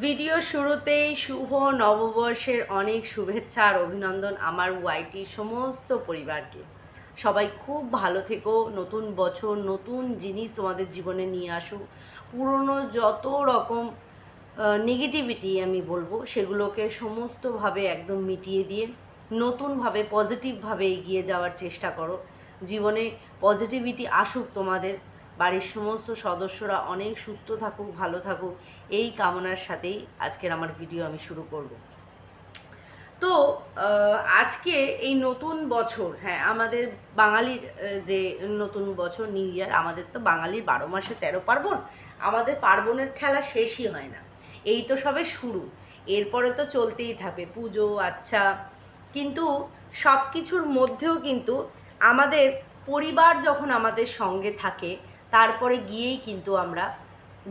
Video শুরুতেই শুভ নববর্ষের অনেক শুভেচ্ছা আর অভিনন্দন আমার ওয়াইটির সমস্ত পরিবারকে। সবাই খুব ভালো থেকো, নতুন বছর, নতুন জিনিস তোমাদের জীবনে নিয়ে আসুক পুরনো যত রকম নেগেটিভিটি আমি বলব, সেগুলোকে সমস্তভাবে একদম মিটিয়ে দিয়ে, নতুনভাবে পজিটিভভাবে এগিয়ে যাওয়ার চেষ্টা করো। জীবনে পজিটিভিটি আসুক তোমাদের। বাড়ির সমস্ত সদস্যরা অনেক সুস্থ থাকুক, ভালো থাকুক। এই কামনার সাথেই আজকের আমার ভিডিও আমি শুরু করব। তো আজকে এই নতুন বছর হ্যাঁ আমাদের বাঙালির যে নতুন বছর নিউ ইয়ার আমাদের তো বাঙালির বারো মাসে তেরো পার্বণ। আমাদের পার্বণের খেলা শেষই হয় না। এই তো সবে শুরু। এরপরে তো চলতেই থাকবে পুজো আচ্ছা। কিন্তু সব কিছুর মধ্যেও কিন্তু আমাদের পরিবার যখন আমাদের সঙ্গে থাকে তারপরে গিয়েই কিন্তু আমরা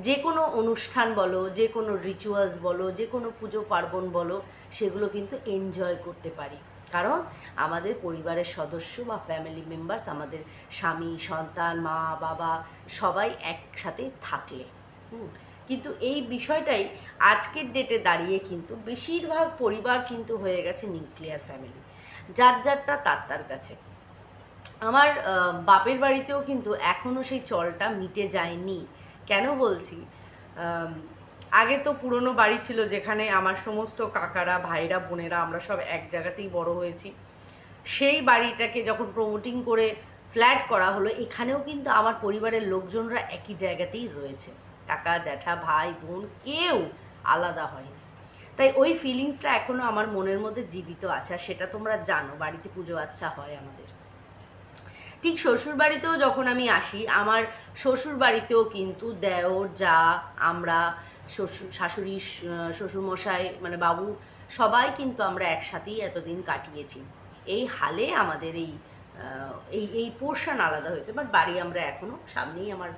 যে কোনো অনুষ্ঠান বলো যে কোনো রিচুয়ালস বলো যে কোনো পুজো পার্বণ বলো সেগুলো কিন্তু এনজয় করতে পারি। কারণ আমাদের পরিবারের সদস্য বা ফ্যামিলি মেম্বার্স আমাদের স্বামী সন্তান মা বাবা সবাই একসাথে থাকলে। হুম, কিন্তু এই বিষয়টাই আজকের ডেটে দাঁড়িয়ে কিন্তু বেশিরভাগ পরিবার কিন্তু হয়ে গেছে নিউক্লিয়ার ফ্যামিলি যার যারটা তার তার কাছে। আমার বাপের বাড়িতেও কিন্তু এখনও সেই চলটা মিটে যায়নি। কেন বলছি? আগে তো পুরনো বাড়ি ছিল যেখানে আমার সমস্ত কাকারা, ভাইরা, বোনেরা আমরা সব এক জায়গাতেই বড় হয়েছি। সেই বাড়িটাকে যখন প্রমোটিং করে ফ্ল্যাট করা হলো, এখানেও কিন্তু আমার পরিবারের লোকজনরা একই জায়গাতেই রয়েছে। কাকা, জ্যাঠা, ভাই, বোন কেউ আলাদা হয়নি। তাই ওই ফিলিংসটা এখনও আমার মনের মধ্যে জীবিত আছে, আর সেটা তোমরা জানো, বাড়িতে পুজো আচ্ছা হয় আমাদের। ঠিক শ্বশুর বাড়িতেও যখন আমি আসি, আমার শ্বশুর বাড়িতেও কিন্তু দেওর, যা, আমরা, শ্বশুর, শাশুড়ি শ্বশুরমশাই মানে বাবু, সবাই কিন্তু আমরা একসাথেই এতদিন কাটিয়েছি। এই হালে আমাদের এই এই এই পোর্শন আলাদা হয়েছে, বাট বাড়ি আমরা এখনও সামনেই আমার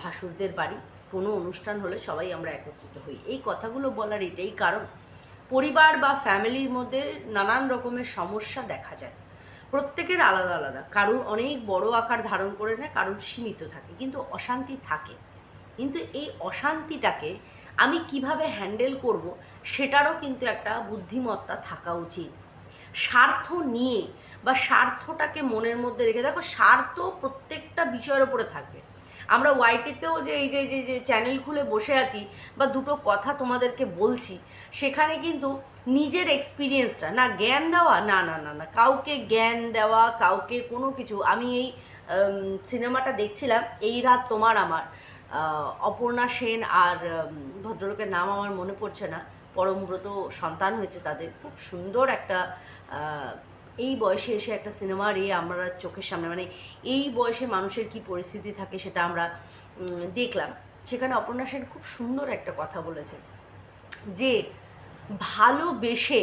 ভাসুরদের বাড়ি। কোনো অনুষ্ঠান হলে সবাই আমরা একত্রিত হই। এই কথাগুলো বলার এটাই কারণ, পরিবার বা ফ্যামিলির মধ্যে নানান রকমের সমস্যা দেখা যায়। প্রত্যেকের আলাদা আলাদা। কারুর অনেক বড় আকার ধারণ করে নেয়, কারুর সীমিত থাকে, কিন্তু অশান্তি থাকে। কিন্তু এই অশান্তিটাকে আমি কীভাবে হ্যান্ডেল করব, সেটারও কিন্তু একটা বুদ্ধিমত্তা থাকা উচিত। স্বার্থ নিয়ে বা স্বার্থটাকে মনের মধ্যে রেখে, দেখো স্বার্থ প্রত্যেকটা বিষয়ের ওপরে থাকবে। আমরা ওয়াইটিতেও যে এই যে যে চ্যানেল খুলে বসে আছি বা দুটো কথা তোমাদেরকে বলছি, সেখানে কিন্তু নিজের এক্সপিরিয়েন্সটা না জ্ঞান দেওয়া, না না না না, কাউকে জ্ঞান দেওয়া, কাউকে কোনো কিছু, আমি এই সিনেমাটা দেখছিলাম, এই রাত তোমার আমার অপর্ণা সেন আর ভদ্রলোকের নাম আমার মনে পড়ছে না, পরমব্রত সন্তান হয়েছে তাদের, খুব সুন্দর একটা এই বয়সে এসে একটা সিনেমার এ আমরা চোখের সামনে মানে এই বয়সে মানুষের কি পরিস্থিতি থাকে সেটা আমরা দেখলাম। সেখানে অপর্ণা সেন খুব সুন্দর একটা কথা বলেছে যে, ভালোবেসে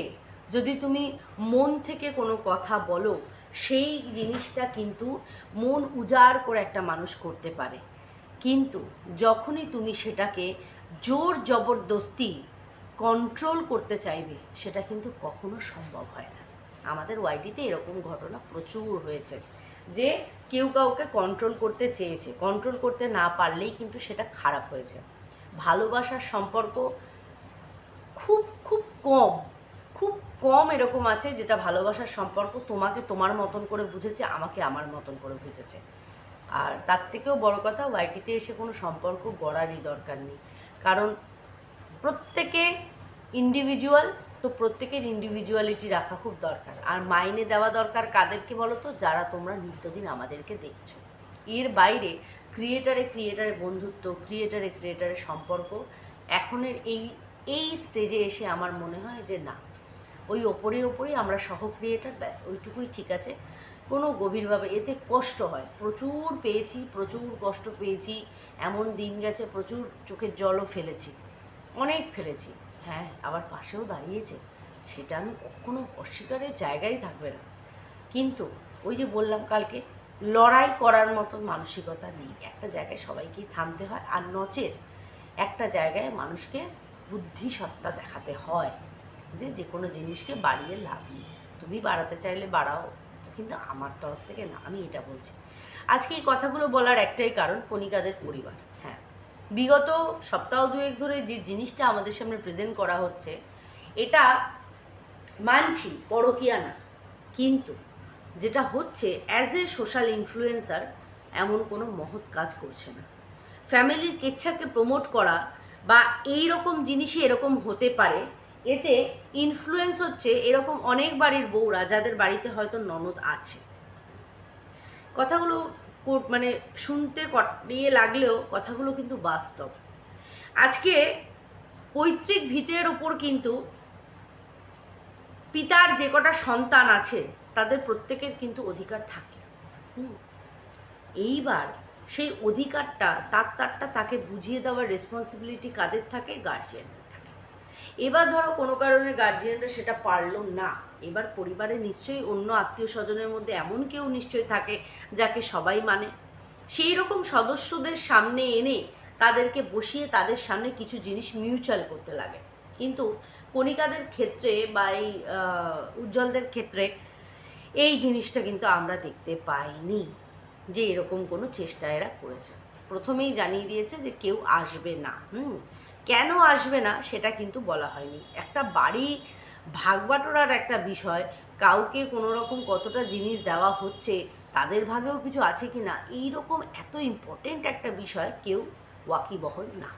যদি তুমি মন থেকে কোনো কথা বলো, সেই জিনিসটা কিন্তু মন উজাড় করে একটা মানুষ করতে পারে। কিন্তু যখনই তুমি সেটাকে জোর জবরদস্তি কন্ট্রোল করতে চাইবে, সেটা কিন্তু কখনো সম্ভব হয় না। আমাদের ওয়াইটিতে এরকম ঘটনা প্রচুর হয়েছে, যে কেউ কাউকে কন্ট্রোল করতে চেয়েছে কন্ট্রোল করতে না পারলেই কিন্তু সেটা খারাপ হয়েছে। ভালোবাসার সম্পর্ক খুব খুব কম খুব কম এরকম আছে যেটা ভালোবাসার সম্পর্ক তোমাকে তোমার মতন করে বুঝেছে, আমাকে আমার মতন করে বুঝেছে। আর তার থেকেও বড় কথা ওয়াইটিতে এসে কোনো সম্পর্ক গড়ারই দরকার নেই। কারণ প্রত্যেকে ইন্ডিভিজুয়াল তো প্রত্যেকের ইন্ডিভিজুয়ালিটি রাখা খুব দরকার। আর মাইনে দেওয়া দরকার কাদেরকে বলো তো যারা তোমরা নিত্যদিন আমাদেরকে দেখছ। এর বাইরে ক্রিয়েটারে ক্রিয়েটারে বন্ধুত্ব ক্রিয়েটারে ক্রিয়েটারে সম্পর্ক, এখনের এই এই স্টেজে এসে আমার মনে হয় যে না। ওই ওপরে ওপরেই আমরা সহ ক্রিয়েটার ব্যাস, ওইটুকুই ঠিক আছে। কোনো গভীরভাবে এতে কষ্ট হয়। প্রচুর পেয়েছি, প্রচুর কষ্ট পেয়েছি। এমন দিন গেছে, প্রচুর চোখের জলও ফেলেছি। অনেক ফেলেছি। হ্যাঁ আবার পাশেও দাঁড়িয়েছে। সেটা আমি কখনো অস্বীকারের জায়গায় থাকবে না। কিন্তু ওই যে বললাম কালকে, লড়াই করার মতন মানসিকতা নেই। একটা জায়গায় সবাইকেই থামতে হয় আর নচেত একটা জায়গায় মানুষকে বুদ্ধিসত্তা দেখাতে হয় যে যে কোনো জিনিসকে বাড়িয়ে লাভ নেই। তুমি বাড়াতে চাইলে বাড়াও, কিন্তু আমার তরফ থেকে না, আমি এটা বলছি। আজকে এই কথাগুলো বলার একটাই কারণ কণিকাদের পরিবার। বিগত সপ্তাহ দুয়েক ধরে যে জিনিসটা আমাদের সামনে প্রেজেন্ট করা হচ্ছে, এটা মানছি পরকিয়া না, কিন্তু যেটা হচ্ছে অ্যাজ এ সোশ্যাল ইনফ্লুয়েন্সার এমন কোনো মহৎ কাজ করছে না। ফ্যামিলির কেচ্ছাকে প্রমোট করা বা এই রকম জিনিসই এরকম হতে পারে, এতে ইনফ্লুয়েন্স হচ্ছে এরকম অনেক বাড়ির বউরা যাদের বাড়িতে হয়তো ননদ আছে। কথাগুলো মানে শুনতে কটিয়ে লাগলেও কথাগুলো কিন্তু বাস্তব। আজকে পৈতৃক ভিতের ওপর কিন্তু পিতার যে কটা সন্তান আছে, তাদের প্রত্যেকের কিন্তু অধিকার থাকে। এইবার সেই অধিকারটা, তার তারটা তাকে বুঝিয়ে দেওয়ার রেসপন্সিবিলিটি কাদের থাকে? গার্জিয়ানদের থাকে। এবার ধরো কোনো কারণে গার্জিয়ানরা সেটা পারল না। এবার পরিবারে নিশ্চয়ই অন্য আত্মীয় স্বজনের মধ্যে এমন কেউ নিশ্চয়ই থাকে যাকে সবাই মানে। সেই রকম সদস্যদের সামনে এনে তাদেরকে বসিয়ে তাদের সামনে কিছু জিনিস মিউচুয়াল করতে লাগে। কিন্তু কণিকাদের ক্ষেত্রে বা এই উজ্জ্বলদের ক্ষেত্রে এই জিনিসটা কিন্তু আমরা দেখতে পাইনি যে এরকম কোনো চেষ্টা এরা করেছে। প্রথমেই জানিয়ে দিয়েছে যে কেউ আসবে না। হুম, কেন আসবে না সেটা কিন্তু বলা হয়নি। একটা বাড়ি ভাগবাটোরার একটা বিষয়, কাউকে কোনো রকম কতটা জিনিস দেওয়া হচ্ছে, তাদের ভাগেও কিছু আছে কি না এইরকম এত ইম্পর্টেন্ট একটা বিষয় কেউ ওয়াকিবহল না।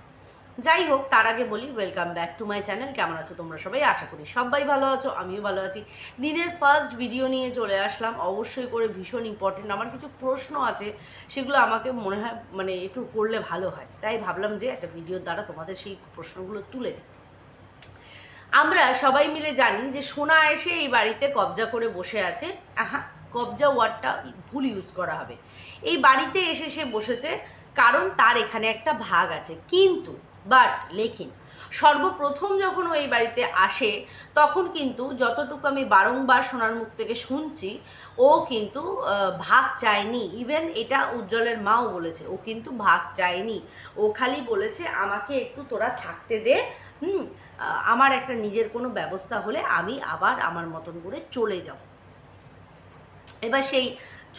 যাই হোক, তার আগে বলি welcome back to my channel কেমন আছো তোমরা সবাই? আশা করি সবাই ভালো আছো, আমিও ভালো আছি। দিনের ফার্স্ট ভিডিও নিয়ে চলে আসলাম, অবশ্যই করে ভীষণ ইম্পর্টেন্ট আমার কিছু প্রশ্ন আছে, সেগুলো আমাকে মনে হয় মানে একটু করলে ভালো হয়। তাই ভাবলাম যে একটা ভিডিওর দ্বারা তোমাদের সেই প্রশ্নগুলো তুলে দিই। আমরা সবাই মিলে জানি যে সোনা এসে এই বাড়িতে কবজা করে বসে আছে। আহা, কবজা ওয়ার্ডটা ভুল ইউজ করা হবে। এই বাড়িতে এসে সে বসেছে, কারণ তার এখানে একটা ভাগ আছে। কিন্তু বাট লেখিন, সর্বপ্রথম যখন ও এই বাড়িতে আসে, তখন কিন্তু যতটুকু আমি বারংবার সোনার মুখ থেকে শুনছি, ও কিন্তু ভাগ চায়নি। ইভেন এটা উজ্জ্বলের মাও বলেছে, ও কিন্তু ভাগ চায়নি। ও খালি বলেছে, আমাকে একটু তোরা থাকতে দে। হুম আমার একটা নিজের কোনো ব্যবস্থা হলে আমি আবার আমার মতন করে চলে যাব। এবার সেই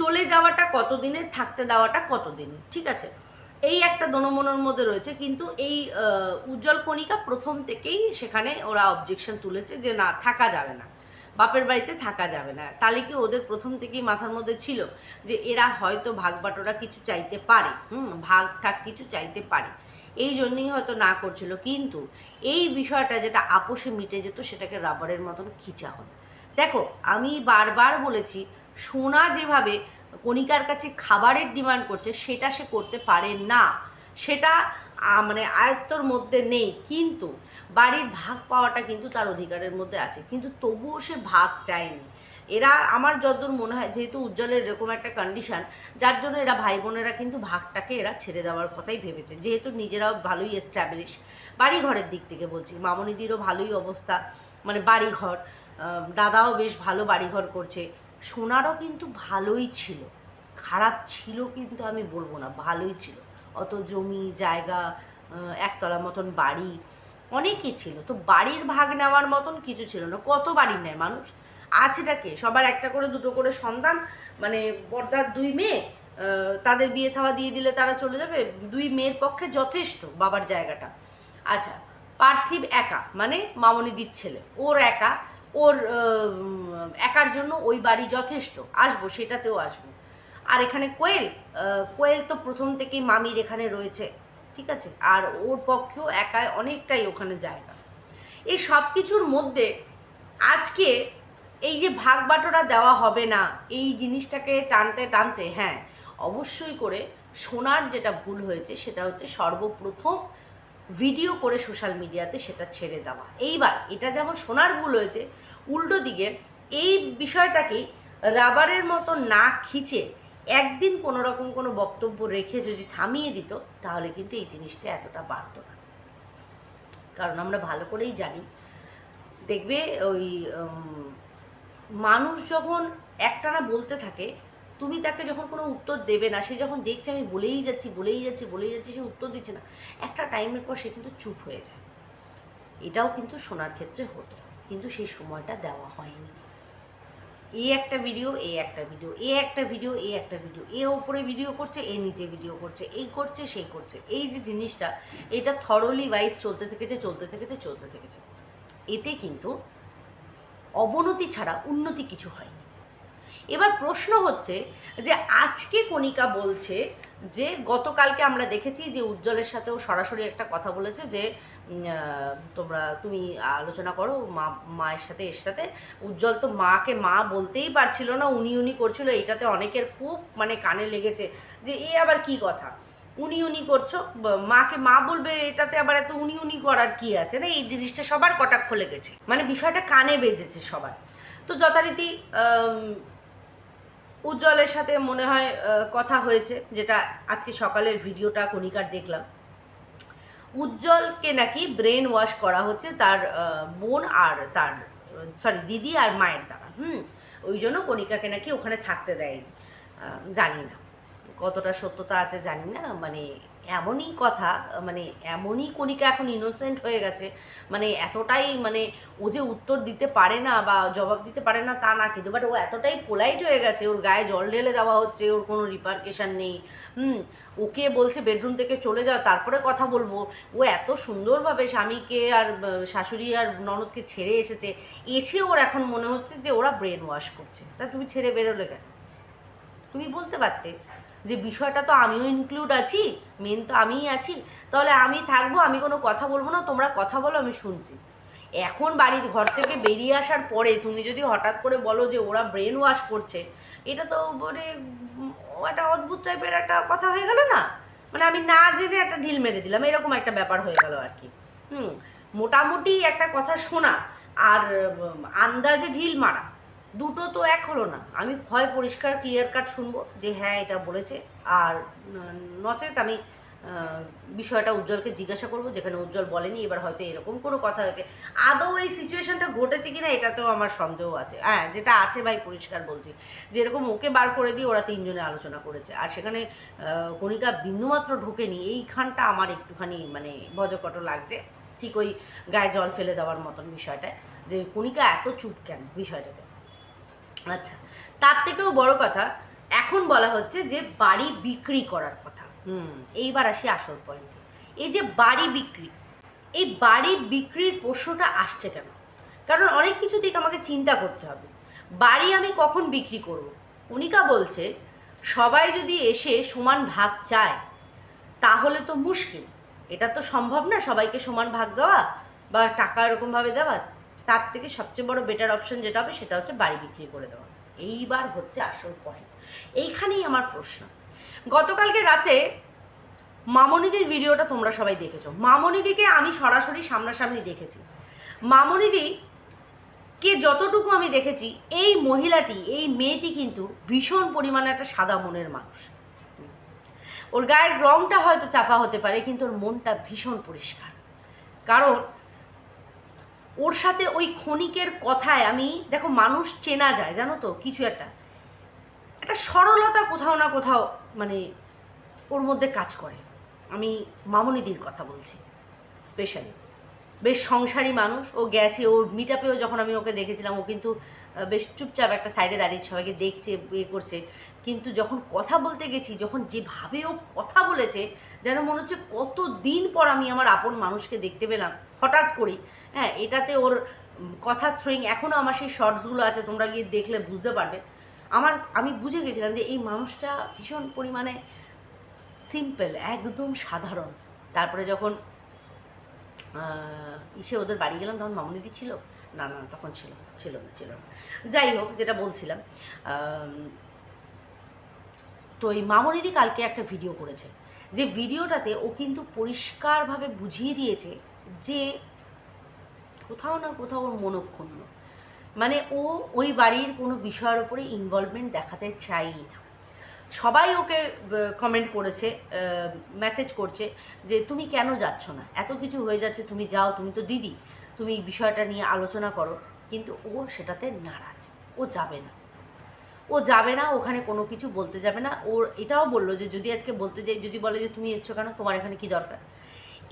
চলে যাওয়াটা কতদিনের, থাকতে দেওয়াটা কতদিনের, ঠিক আছে? এই একটা দনমনের মধ্যে রয়েছে, কিন্তু এই উজ্জ্বল কণিকা প্রথম থেকেই সেখানে ওরা অবজেকশন তুলেছে যে না, থাকা যাবে না। বাপের বাড়িতে থাকা যাবে না। তাহলে কি ওদের প্রথম থেকেই মাথার মধ্যে ছিল যে এরা হয়তো ভাগ বাটোরা কিছু চাইতে পারে, হুম ভাগ ঠাক কিছু চাইতে পারে। এই জন্যই হয়তো না করছিল। কিন্তু এই বিষয়টা যেটা আপোষে মিটে যেত, সেটাকে রাবারের মতন খিচা হলো। দেখো, আমি বারবার বলেছি, সোনা যেভাবে কণিকার কাছে খাবারের ডিমান্ড করছে, সেটা সে করতে পারে না। সেটা মানে আয়ত্তর মধ্যে নেই। কিন্তু বাড়ির ভাগ পাওয়াটা কিন্তু তার অধিকারের মধ্যে আছে। কিন্তু তবুও সে ভাগ চায়নি। এরা, আমার যতদূর মনে হয়, যেহেতু উজ্জ্বলের এরকম একটা কন্ডিশন যার জন্য এরা ভাই বোনেরা কিন্তু ভাগটাকে এরা ছেড়ে দেওয়ার কথাই ভেবেছে। যেহেতু নিজেরাও ভালোই এস্টাবলিশ বাড়ি ঘরের দিক থেকে বলছি, মামনিদিরও ভালোই অবস্থা মানে বাড়ি ঘর দাদাও বেশ ভালো বাড়িঘর করছে, সোনারও কিন্তু ভালোই ছিল, খারাপ ছিল কিন্তু আমি বলব না, ভালোই ছিল। অত জমি, জায়গা একতলা মতন বাড়ি, অনেকই ছিল। তো বাড়ির ভাগ নেওয়ার মতন কিছু ছিল না। কত বাড়ির নেয় মানুষ? আছেটাকে সবার একটা করে, দুটো করে সন্তান মানে পর্দার দুই মেয়ে তাদের বিয়ে থাওয়া দিয়ে দিলে তারা চলে যাবে। দুই মেয়ের পক্ষে যথেষ্ট বাবার জায়গাটা। আচ্ছা পার্থিব একা মানে মামনিদির ছেলে। ওর একা, ওর একার জন্য ওই বাড়ি যথেষ্ট। আসব, সেটাতেও আসব। আর এখানে কোয়েল কোয়েল তো প্রথম থেকেই মামির এখানে রয়েছে, ঠিক আছে? আর ওর পক্ষেও একাই অনেকটাই ওখানে জায়গা। এই সব কিছুর মধ্যে আজকে এই যে ভাগ বাটোরা দেওয়া হবে না, এই জিনিসটাকে টানতে টানতে হ্যাঁ অবশ্যই করে সোনার যেটা ভুল হয়েছে সেটা হচ্ছে সর্বপ্রথম ভিডিও করে সোশ্যাল মিডিয়াতে সেটা ছেড়ে দেওয়া। এইবার এটা যেমন সোনার ভুল হয়েছে, উল্টো দিকে এই বিষয়টাকেই রাবারের মতো না খিচে একদিন কোনো রকম কোনো বক্তব্য রেখে যদি থামিয়ে দিত, তাহলে কিন্তু এই জিনিসটা এতটা বাড়ত না। কারণ আমরা ভালো করেই জানি, দেখবে ওই মানুষ যখন একটানা বলতে থাকে, তুমি তাকে যখন কোনো উত্তর দেবে না, সে যখন দেখছে আমি বলেই যাচ্ছি বলেই যাচ্ছি বলেই যাচ্ছি, সে উত্তর দিচ্ছে না, একটা টাইমের পর সে কিন্তু চুপ হয়ে যায়। এটাও কিন্তু শোনার ক্ষেত্রে হতো, কিন্তু সেই সময়টা দেওয়া হয়নি। এই একটা ভিডিও এই একটা ভিডিও এ একটা ভিডিও এ একটা ভিডিও এ ওপরে ভিডিও করছে, এ নিচে ভিডিও করছে, এই করছে, সেই করছে। এই যে জিনিসটা, এটা থরলি ওয়াইজ চলতে থেকেছে চলতে থেকেছে চলতে থেকেছে। এতে কিন্তু অবনতি ছাড়া উন্নতি কিছু হয়নি। এবার প্রশ্ন হচ্ছে যে আজকে কণিকা বলছে যে গতকালকে আমরা দেখেছি যে উজ্জ্বলের সাথেও সরাসরি একটা কথা বলেছে যে তোমরা, তুমি আলোচনা করো, মা, মায়ের সাথে, এর সাথে। উজ্জ্বল তো মাকে মা বলতেই পারছিল না, উনি উনি করছিল। এটাতে অনেকের খুব মানে কানে লেগেছে যে এ আবার কি কথা? উনি উনি করছ মাকে মা বলবে এটাতে আবার এত উনি উনি করার কি আছে? না, এই জিনিসটা সবার কটাক্ষ লেগেছে। মানে বিষয়টা কানে বেজেছে সবার। তো যথারীতি উজ্জ্বলের সাথে মনে হয় কথা হয়েছে, যেটা আজকে সকালের ভিডিওটা কণিকার দেখলাম। উজ্জ্বলকে নাকি ব্রেন ওয়াশ করা হচ্ছে তার বোন আর তার সরি দিদি আর মায়ের দ্বারা। হুম, ওই জন্য কণিকাকে নাকি ওখানে থাকতে দেয়নি। জানি না। কতটা সত্যতা আছে জানি না মানে এমনই কথা মানে এমনই কণিকা এখন ইনোসেন্ট হয়ে গেছে মানে এতটাই মানে ও যে উত্তর দিতে পারে না বা জবাব দিতে পারে না তা না, কিন্তু বাট ও এতটাই পোলাইট হয়ে গেছে, ওর গায়ে জল ঢেলে দেওয়া হচ্ছে, ওর কোনো রিপার্কেশন নেই, হুম, ওকে বলছে বেডরুম থেকে চলে যাও, তারপরে কথা বলব, ও এত সুন্দরভাবে স্বামীকে আর শাশুড়ি আর ননদকে ছেড়ে এসেছে, এসে ওর এখন মনে হচ্ছে যে ওরা ব্রেন ওয়াশ করছে, তা তুমি ছেড়ে বেরোলে কেন? তুমি বলতে পারতে যে বিষয়টা তো আমিও ইনক্লুড আছি মেন তো আমিই আছি, তাহলে আমি থাকব, আমি কোনো কথা বলব না, তোমরা কথা বলো, আমি শুনছি। এখন বাড়ির ঘর থেকে বেরিয়ে আসার পরে তুমি যদি হঠাৎ করে বলো যে ওরা ব্রেন ওয়াশ করছে, এটা তো মানে একটা অদ্ভুত টাইপের একটা কথা হয়ে গেল না? মানে আমি না জেনে একটা ঢিল মেরে দিলাম, এরকম একটা ব্যাপার হয়ে গেল আর কি। হুম, মোটামুটি একটা কথা শোনা, আর আন্দাজে ঢিল মারা। দুটো তো এক হলো না। আমি ভয় পরিষ্কার ক্লিয়ার কাট শুনব যে হ্যাঁ এটা বলেছে। আর নচেত আমি বিষয়টা উজ্জ্বলকে জিজ্ঞাসা করব, যেখানে উজ্জ্বল বলেনি, এবার হয়তো এরকম কোনো কথা হয়েছে। আদৌ এই সিচুয়েশনটা ঘটেছে কিনা, এটাতেও আমার সন্দেহ আছে। হ্যাঁ যেটা আছে ভাই, পরিষ্কার বলছি। যে এরকম ওকে বার করে দিয়ে ওরা তিনজনে আলোচনা করেছে। আর সেখানে কণিকা বিন্দুমাত্র ঢোকেনি। এইখানটা আমার একটুখানি মানে ভজকট লাগছে। ঠিক ওই গায়ে জল ফেলে দেওয়ার মতন বিষয়টায়। যে কণিকা এত চুপ কেন বিষয়টাতে? আচ্ছা তার থেকেও বড় কথা, এখন বলা হচ্ছে যে বাড়ি বিক্রি করার কথা। হুম, এইবার আসি আসল পয়েন্টে এই যে বাড়ি বিক্রি, এই বাড়ি বিক্রির প্রশ্নটা আসছে কেন? কারণ অনেক কিছু দিক আমাকে চিন্তা করতে হবে। বাড়ি আমি কখন বিক্রি করব? কণিকা বলছে, সবাই যদি এসে সমান ভাগ চায়, তাহলে তো মুশকিল। এটা তো সম্ভব না সবাইকে সমান ভাগ দেওয়া বা টাকা এরকমভাবে দেওয়া। তার থেকে সবচেয়ে বড় বেটার অপশন যেটা হবে সেটা হচ্ছে বাড়ি বিক্রি করে দেওয়া। এইবার হচ্ছে আসল পয়েন্ট এইখানেই আমার প্রশ্ন। গতকালকে রাতে মামনিদির ভিডিওটা তোমরা সবাই দেখেছ। মামনিদিকে আমি সরাসরি সামনাসামনি দেখেছি। মামনিদি কে যতটুকু আমি দেখেছি, এই মহিলাটি, এই মেয়েটি কিন্তু ভীষণ পরিমাণে একটা সাদা মনের মানুষ। ওর গায়ের রংটা হয়তো চাপা হতে পারে, কিন্তু ওর মনটা ভীষণ পরিষ্কার। কারণ ওর সাথে ওই ক্ষণিকের কথায় আমি, দেখো মানুষ চেনা যায়, জানো তো, কিছু একটা। একটা সরলতা কোথাও না কোথাও মানে ওর মধ্যে কাজ করে। আমি মামনিদির কথা বলছি স্পেশালি বেশ সংসারী মানুষ, ও গেছে ও মিট আপেও যখন আমি ওকে দেখেছিলাম, ও কিন্তু বেশ চুপচাপ একটা সাইডে দাঁড়িয়ে সবাইকে দেখছে ইয়ে করছে। কিন্তু যখন কথা বলতে গেছি, যখন যেভাবে ও কথা বলেছে, যেন মনে হচ্ছে কত দিন পর আমি আমার আপন মানুষকে দেখতে পেলাম। হঠাৎ করি হ্যাঁ এটাতে ওর কথা থ্রোয়িং এখনও আমার সেই শর্টসগুলো আছে, তোমরা গিয়ে দেখলে বুঝতে পারবে। আমার, আমি বুঝে গেছিলাম যে এই মানুষটা ভীষণ পরিমাণে সিম্পল একদম সাধারণ। তারপরে যখন ইসে ওদের বাড়ি গেলাম, তখন মামুনিদি ছিল? না না, তখন ছিল ছিল না ছিল না। যাই হোক, যেটা বলছিলাম তো এই মামনিদি কালকে একটা ভিডিও করেছে। যে ভিডিওটাতে ও কিন্তু পরিষ্কারভাবে বুঝিয়ে দিয়েছে যে কোথাও না কোথাও ওর মনক্ষুণ্ণ মানে ও ওই বাড়ির কোনো বিষয়ের ওপরে ইনভলভমেন্ট দেখাতে চাই না। সবাই ওকে কমেন্ট করেছে মেসেজ করছে যে, তুমি কেন যাচ্ছ না? এত কিছু হয়ে যাচ্ছে, তুমি যাও, তুমি তো দিদি, তুমি এই বিষয়টা নিয়ে আলোচনা করো। কিন্তু ও সেটাতে নারাজ, ও যাবে না। ও যাবে না, ওখানে কোনো কিছু বলতে যাবে না। ওর এটাও বলল যে, যদি আজকে বলতে যাই, যদি বলে যে, তুমি এসছো কেন? তোমার এখানে কি দরকার?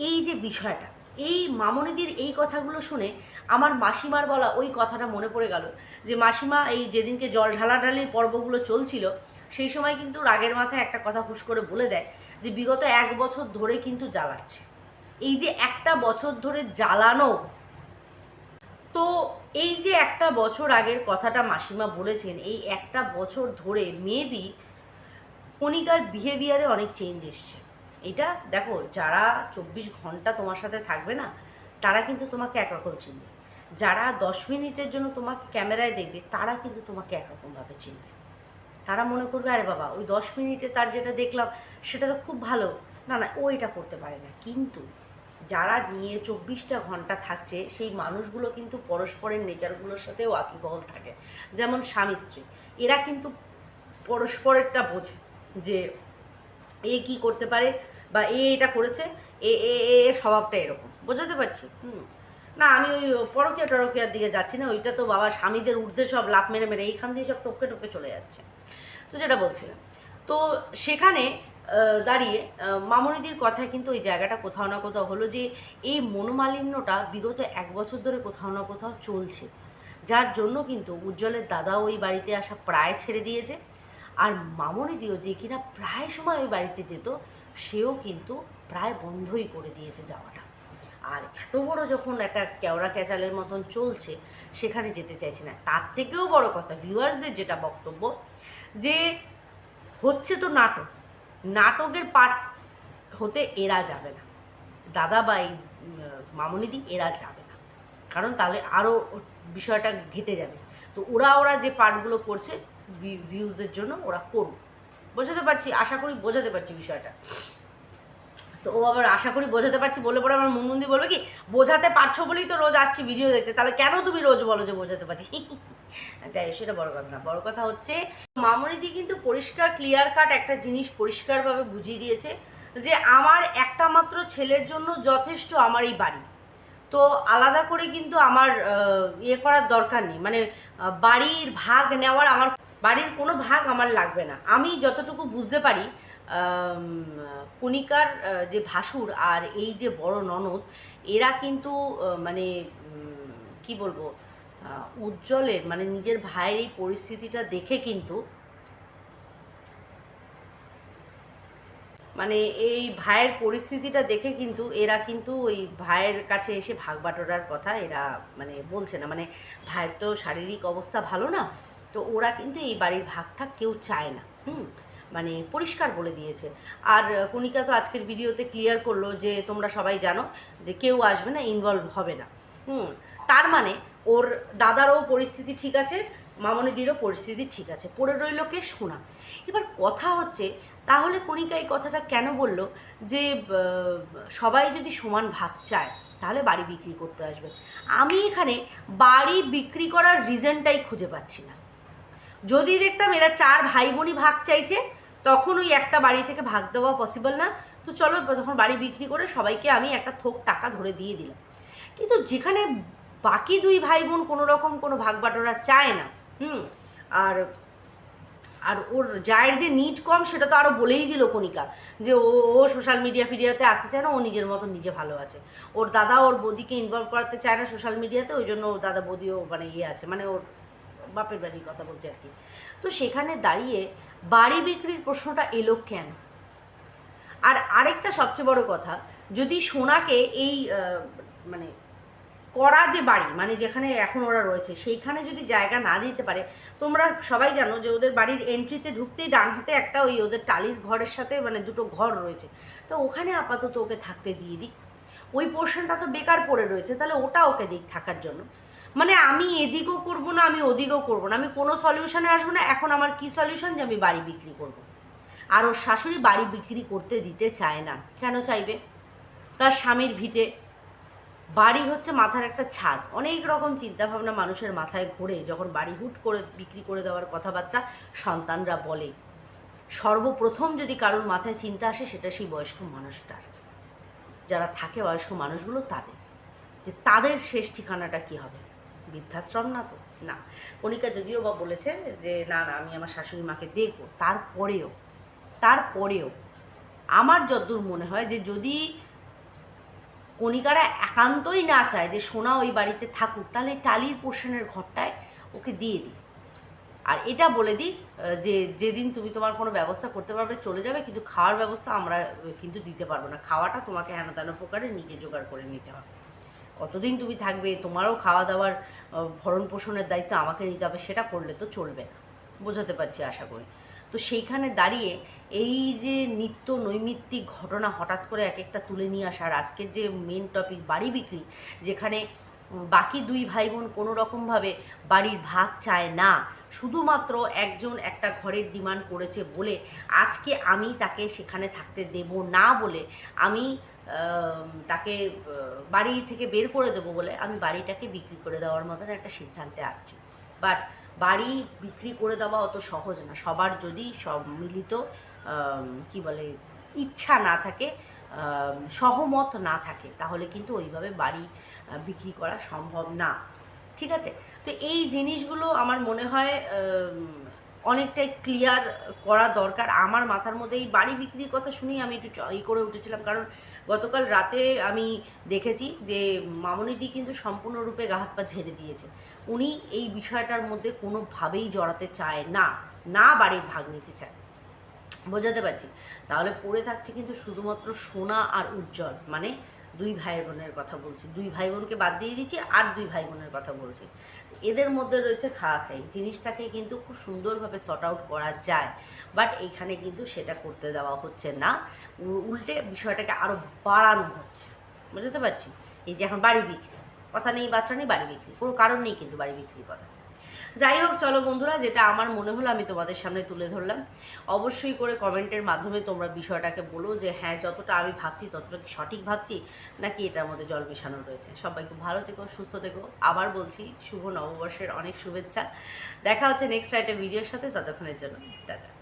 এই যে বিষয়টা এই মামনিদির এই কথাগুলো শুনে আমার মাসিমার বলা ওই কথাটা মনে পড়ে গেল যে মাসিমা এই যেদিনকে জল ঢালাঢালির পর্বগুলো চলছিল, সেই সময় কিন্তু রাগের মাথায় একটা কথা হুশ করে বলে দেয় যে বিগত এক বছর ধরে কিন্তু জ্বালাচ্ছে। এই যে একটা বছর ধরে জ্বালানো। তো এই যে একটা বছর আগের কথাটা মাসিমা বলেছেন, এই একটা বছর ধরে মেবি কণিকার বিহেভিয়ারে অনেক চেঞ্জ এসছে। এটা দেখো, যারা চব্বিশ ঘণ্টা তোমার সাথে থাকবে না, তারা কিন্তু তোমাকে একরকম চিনবে। যারা দশ মিনিটের জন্য তোমাকে ক্যামেরায় দেখবে, তারা কিন্তু তোমাকে একরকমভাবে চিনবে। তারা মনে করবে, আরে বাবা, ওই দশ মিনিটে তার যেটা দেখলাম, সেটা তো খুব ভালো। না না, ও এটা করতে পারে না। কিন্তু যারা নিয়ে চব্বিশটা ঘণ্টা থাকছে, সেই মানুষগুলো কিন্তু পরস্পরের নেচারগুলোর সাথে ওয়াকিবহল থাকে। যেমন স্বামী, স্ত্রী। এরা কিন্তু পরস্পরেরটা বোঝে যে এ কি করতে পারে বা এ এটা করেছে, এ এ এর স্বভাবটা এরকম। বোঝাতে পারছি? হুম। না, আমি ওই পরকিয়া টরকিয়ার দিকে যাচ্ছি না, ওইটা তো বাবা স্বামীদের ঊর্ধ্বে সব লাভ মেরে মেরে এইখান দিয়ে সব টপকে টপকে চলে যাচ্ছে। তো যেটা বলছিলাম, তো সেখানে দাঁড়িয়ে মামনিদির কথায় কিন্তু ওই জায়গাটা কোথাও না কোথাও হলো যে, এই মনোমালিন্যটা বিগত এক বছর ধরে কোথাও না কোথাও চলছে। যার জন্য কিন্তু উজ্জ্বলের দাদা ওই বাড়িতে আসা প্রায় ছেড়ে দিয়েছে, আর মামনিদিও যে কিনা প্রায় সময় ওই বাড়িতে যেত সেও কিন্তু প্রায় বন্ধই করে দিয়েছে যাওয়াটা। আর এত বড় যখন একটা কেওড়া ক্যাচালের মতন চলছে, সেখানে যেতে চাইছে না। তার থেকেও বড় কথা, ভিউয়ার্সদের যেটা বক্তব্য, যে হচ্ছে তো নাটক, নাটকের পার্ট হতে এরা যাবে না। দাদা বা এই মামনিদি এরা যাবে না। কারণ তাহলে আরও বিষয়টা ঘেটে যাবে। তো ওরা ওরা যে পার্টগুলো করছে ভিউজের জন্য ওরা করুক। বোঝাতে পারছি, আশা করি বোঝাতে পারছি বিষয়টা। তো ও আবার আশা করি বোঝাতে পারছি বলে পরে আমার মুনমুন্দি বলবে কি, বোঝাতে পারছ বলেই তো রোজ আসছি ভিডিও দেখতে, তাহলে কেন তুমি রোজ বলো যে বোঝাতে পারছি? যাই সেটা বড় কথা না। বড় কথা হচ্ছে, মামনিদি কিন্তু পরিষ্কার ক্লিয়ার কাট একটা জিনিস পরিষ্কারভাবে বুঝিয়ে দিয়েছে যে আমার একটা মাত্র ছেলের জন্য যথেষ্ট আমার এই বাড়ি। তো আলাদা করে কিন্তু আমার ইয়ে করার দরকার নেই। মানে বাড়ির ভাগ নেওয়ার আমার বাড়ির কোনো ভাগ আমার লাগবে না। আমি যতটুকু বুঝতে পারি কণিকার যে ভাসুর আর এই যে বড় ননদ, এরা কিন্তু মানে কি বলব উজ্জ্বলের মানে নিজের ভাইয়ের এই পরিস্থিতিটা দেখে কিন্তু মানে এই ভাইয়ের পরিস্থিতিটা দেখে কিন্তু এরা কিন্তু ওই ভাইয়ের কাছে এসে ভাগ বাটোরার কথা এরা মানে বলছে না। মানে ভাইয়ের তো শারীরিক অবস্থা ভালো না। তো ওরা কিন্তু এই বাড়ির ভাগটা কেউ চায় না, হুম? মানে পরিষ্কার বলে দিয়েছে। আর কণিকা তো আজকের ভিডিওতে ক্লিয়ার করল যে তোমরা সবাই জানো যে কেউ আসবে না ইনভলভ হবে না, হুম? তার মানে ওর দাদারও পরিস্থিতি ঠিক আছে, মামনিদিরও পরিস্থিতি ঠিক আছে, পড়ে রইল কে শোনা এবার কথা হচ্ছে, তাহলে কণিকা এই কথাটা কেন বলল যে সবাই যদি সমান ভাগ চায়, তাহলে বাড়ি বিক্রি করতে আসবে। আমি এখানে বাড়ি বিক্রি করার রিজনটাই খুঁজে পাচ্ছি না। যদি দেখতাম এরা চার ভাই বোনই ভাগ চাইছে, তখন ওই একটা বাড়ি থেকে ভাগ দেওয়া পসিবল না। তো চলো তখন বাড়ি বিক্রি করে সবাইকে আমি একটা থোক টাকা ধরে দিয়ে দিলাম। কিন্তু যেখানে বাকি দুই ভাই বোন কোনো রকম কোনো ভাগ বাটোরা চায় না, হুম, আর আর ওর জায়ের যে নিট কম, সেটা তো আরও বলেই দিল কণিকা, যে ও ও সোশ্যাল মিডিয়া ফিডিয়াতে আসতে চায় না, ও নিজের মতো নিজে ভালো আছে। ওর দাদা ওর বৌদিকে ইনভলভ করাতে চায় না সোশ্যাল মিডিয়াতে ওই জন্য ওর দাদা বৌদিও মানে ইয়ে আছে মানে ওর বাপের বাড়ির কথা বলছে আর কি। তো সেখানে দাঁড়িয়ে বাড়ি বিক্রির প্রশ্নটা এলো কেন? আর আরেকটা সবচেয়ে বড় কথা, যদি সোনাকে এই মানে করা যে বাড়ি মানে যেখানে এখন ওরা রয়েছে, সেইখানে যদি জায়গা না দিতে পারে, তোমরা সবাই জানো যে ওদের বাড়ির এন্ট্রিতে ঢুকতেই ডান হাতে একটা ওই ওদের টালির ঘরের সাথে মানে দুটো ঘর রয়েছে। তো ওখানে আপাতত ওকে থাকতে দিয়ে দিই। ওই পোর্শনটা তো বেকার পড়ে রয়েছে, তাহলে ওটা ওকে দিক থাকার জন্য। মানে আমি এদিকও করব না, আমি ওদিকও করব না। আমি কোনো সলিউশনে আসব না, এখন আমার কি সলিউশন যে আমি বাড়ি বিক্রি করব। আর ওর শাশুড়ি বাড়ি বিক্রি করতে দিতে চায় না। কেন চাইবে? তার স্বামীর ভিটে বাড়ি হচ্ছে মাথার একটা ছাদ। অনেক রকম চিন্তাভাবনা মানুষের মাথায় ঘোরে যখন বাড়ি হুট করে বিক্রি করে দেওয়ার কথাবার্তা সন্তানরা বলে। সর্বপ্রথম যদি কারোর মাথায় চিন্তা আসে, সেটা সেই বয়স্ক মানুষটার। যারা থাকে বয়স্ক মানুষগুলো তাদের। যে তাদের শেষ ঠিকানাটা কি হবে? বৃদ্ধাশ্রম না তো? না। কণিকা যদিও বা বলেছে যে, না না, আমি আমার শাশুড়ি মাকে দেখব। তারপরেও তারপরেও আমার যদ্দূর মনে হয় যে, যদি কণিকারা একান্তই না চায় যে, সোনা ওই বাড়িতে থাকুক, তাহলে টালির পোর্শনের ঘরটায় ওকে দিয়ে দিই। আর এটা বলে দিই যে, যেদিন তুমি তোমার কোনো ব্যবস্থা করতে পারবে, চলে যাবে, কিন্তু খাওয়ার ব্যবস্থা আমরা, কিন্তু দিতে পারব না। খাওয়াটা তোমাকে হেন তেন প্রকারে নিজে জোগাড় করে নিতে হবে। কতদিন তুমি থাকবে, তোমারও খাওয়া দাওয়ার ভরণ পোষণের দায়িত্ব আমাকে নিতে হবে, সেটা করলে তো চলবে না। বোঝাতে পারছি আশা করি। তো সেইখানে দাঁড়িয়ে এই যে নিত্য নৈমিত্তিক ঘটনা হঠাৎ করে এক একটা তুলে নিয়ে আসার, আজকের যে মেন টপিক বাড়ি বিক্রি, যেখানে বাকি দুই ভাই বোন কোনো রকমভাবে বাড়ির ভাগ চায় না। শুধুমাত্র একজন একটা ঘরের ডিমান্ড করেছে বলে আজকে আমি তাকে সেখানে থাকতে দেব না বলে আমি তাকে বাড়ি থেকে বের করে দেবো বলে আমি বাড়িটাকে বিক্রি করে দেওয়ার মতন একটা সিদ্ধান্তে আসছি। বাট বাড়ি বিক্রি করে দেওয়া অত সহজ না। সবার যদি সম্মিলিত কি বলে, ইচ্ছা না থাকে সহমত না থাকে, তাহলে কিন্তু ওইভাবে বাড়ি বিক্রি করা সম্ভব না। ঠিক আছে? তো এই জিনিসগুলো আমার মনে হয় অনেকটাই ক্লিয়ার করা দরকার। আমার মাথার মধ্যে এই বাড়ি বিক্রির কথা শুনেই আমি একটু ই করে উঠেছিলাম। কারণ গতকাল রাতে আমি দেখেছি যে মামনিদি কিন্তু সম্পূর্ণরূপে গা হাত পা ঝেড়ে দিয়েছে। উনি এই বিষয়টার মধ্যে কোনোভাবেই জড়াতে চায় না না বাড়ির ভাগ নিতে চায়। বোঝাতে পারছি? তাহলে পড়ে থাকছে কিন্তু শুধুমাত্র সোনা আর উজ্জ্বল। মানে দুই ভাই বোনের কথা বলছি। দুই ভাই বোনকে বাদ দিয়ে দিচ্ছি আর দুই ভাই বোনের কথা বলছি। এদের মধ্যে রয়েছে খাওয়া খাই। জিনিসটাকে কিন্তু খুব সুন্দরভাবে সর্ট আউট করা যায়। বাট এইখানে কিন্তু সেটা করতে দেওয়া হচ্ছে না। উল্টে বিষয়টাকে আরও বাড়ানো হচ্ছে। বুঝতে পারছি? এই যে এখন বাড়ি বিক্রি। কথা নেই, বাচ্চা নেই, বাড়ি বিক্রি। কোনো কারণ নেই কিন্তু বাড়ি বিক্রির কথা। যাই হোক, চলো বন্ধুরা, যেটা আমার মনে হলো আমি তোমাদের সামনে তুলে ধরলাম। অবশ্যই করে কমেন্টের মাধ্যমে তোমরা বিষয়টাকে বলো যে হ্যাঁ যতটা আমি ভাবছি, ততটা কি সঠিক ভাবছি, নাকি এটার মধ্যে জল মেশানো রয়েছে। সবাই খুব ভালো থেকো, সুস্থ থেকো। আবার বলছি, শুভ নববর্ষের অনেক শুভেচ্ছা। দেখা হচ্ছে নেক্সট একটা ভিডিওর সাথে, ততক্ষণের জন্য, টাটা।